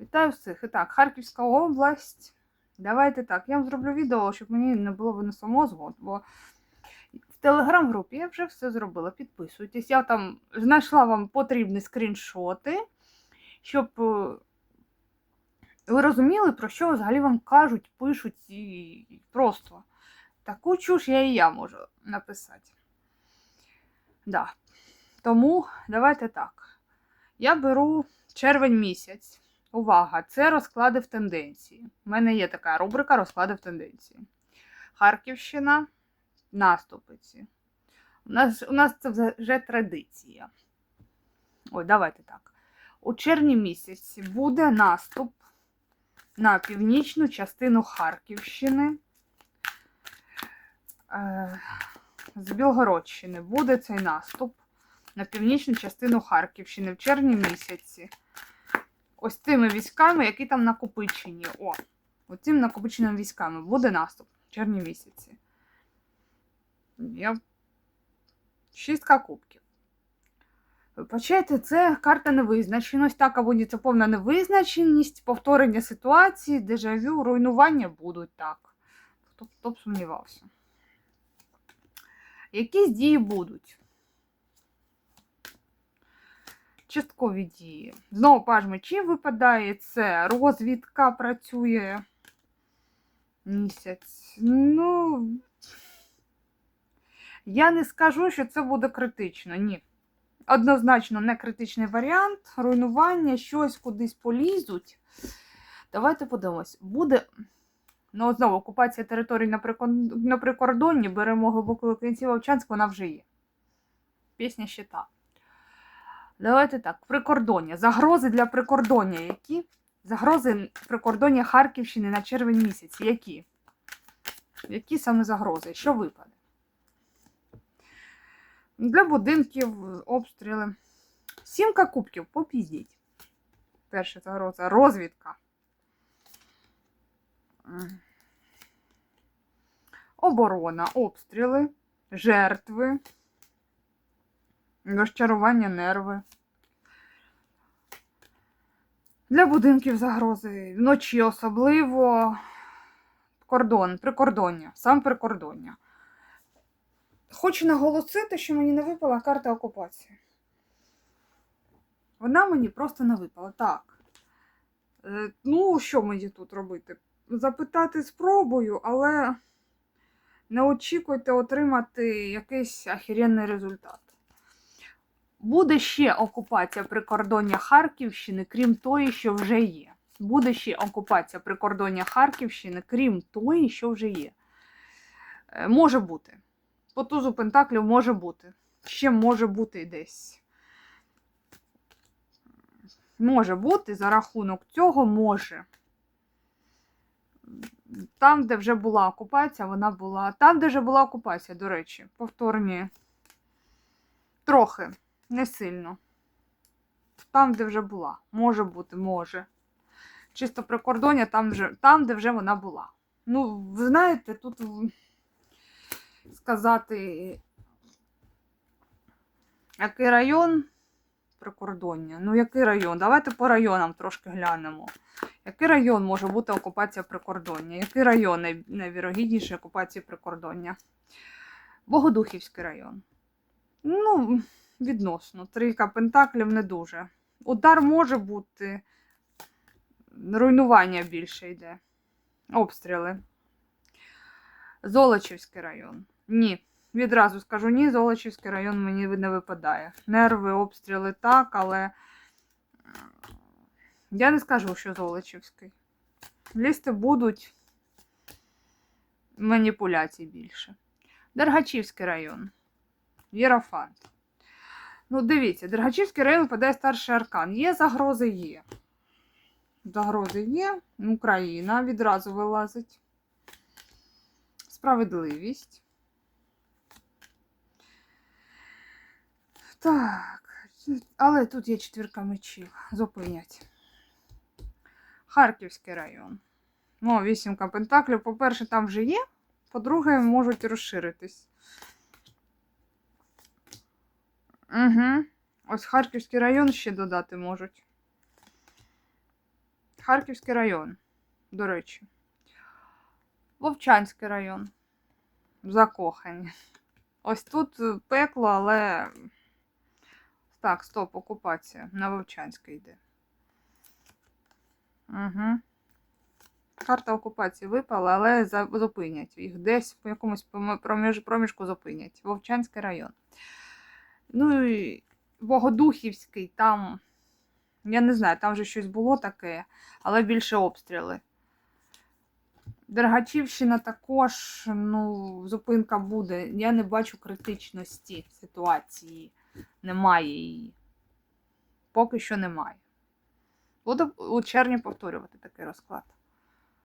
Вітаю всіх. І так, Харківська область. Давайте так. Я вам зроблю відео, щоб мені не було винесу мозгу, бо в телеграм-групі я вже все зробила. Підписуйтесь. Я там знайшла вам потрібні скріншоти, щоб е, ви розуміли, про що взагалі вам кажуть, пишуть і просто. Таку чуш я і я можу написати. Да. Тому давайте так. Я беру червень місяць. Увага! Це розклади в тенденції. У мене є така рубрика розклади в тенденції. Харківщина, наступиці. У нас, у нас це вже традиція. Ой, давайте так. У червні місяці буде наступ на північну частину Харківщини. Е, З Білгородщини буде цей наступ на північну частину Харківщини в червні місяці. Ось цими військами, які там накопичені. О, оцим накопиченими військами буде наступ в червні місяці. Я... Шістка кубків. Вибачайте, це карта невизначеність. Так, або це повна невизначеність, повторення ситуації, дежавю, руйнування будуть так. Хто б сумнівався. Якісь дії будуть. Часткові дії. Знову паж мечів випадає. Це розвідка працює місяць. Ну, я не скажу, що це буде критично. Ні. Однозначно не критичний варіант. Руйнування, щось кудись полізуть. Давайте подивимось. Буде. Ну, знову окупація територій на, прикордонні, беремо глибоку кінці Вовчанськ, вона вже є. Пісня ще та. Давайте так, прикордоння. Загрози для прикордоння які? Загрози прикордоння Харківщини на червень місяць. Які? Які саме загрози? Що випаде? Для будинків обстріли. Сімка кубків, попіздіть. Перша загроза. Розвідка. Оборона, обстріли, жертви. Розчарування нерви. Для будинків загрози. Вночі особливо кордон, прикордоння, сам прикордоння. Хочу наголосити, що мені не випала карта окупації. Вона мені просто не випала. Так. Е, Ну, що мені тут робити? Запитати спробую, але не очікуйте отримати якийсь ахіренний результат. Буде ще окупація прикордоння Харківщини, крім тої, що вже є. Буде ще окупація прикордоння Харківщини, крім тої, що вже є. Е, Може бути. По тузу Пентаклів може бути. Ще може бути десь. Може бути, за рахунок цього може. Там, де вже була окупація, вона була. Там, де вже була окупація, до речі, повторні. Трохи. Не сильно. Там, де вже була. Може бути, може. Чисто прикордоння, там, вже, там де вже вона була. Ну, ви знаєте, тут сказати, який район прикордоння? Ну, який район? Давайте по районам трошки глянемо. Який район може бути окупація прикордоння? Який район най- найвірогідніший окупації прикордоння? Богодухівський район. Ну, відносно. Трійка пентаклів не дуже. Удар може бути. Руйнування більше йде. Обстріли. Золочівський район. Ні. Відразу скажу ні, Золочівський район мені не випадає. Нерви, обстріли так, але я не скажу, що Золочівський. Лізти будуть маніпуляцій більше. Дергачівський район. Єрофант. Ну, дивіться, Дергачівський район випадає старший аркан. Є загрози, є. Загрози є. Україна відразу вилазить. Справедливість. Так. Але тут є четвірка мечів. Зупинять. Харківський район. Ну, вісімка пентаклів. По-перше, там вже є. По-друге, можуть розширитись. Угу. Ось Харківський район ще додати можуть. Харківський район, до речі. Вовчанський район. Закохані. Ось тут е, пекло, але. Так, стоп, окупація. На Вовчанське йде. Угу. Карта окупації випала, але зупинять. Їх десь по якомусь проміж, проміжку зупинять. Вовчанський район. Ну і Богодухівський, там. Я не знаю, там вже щось було таке, але більше обстріли. Дергачівщина також, ну, зупинка буде. Я не бачу критичності ситуації. Немає її. Поки що немає. Буду у червні повторювати такий розклад.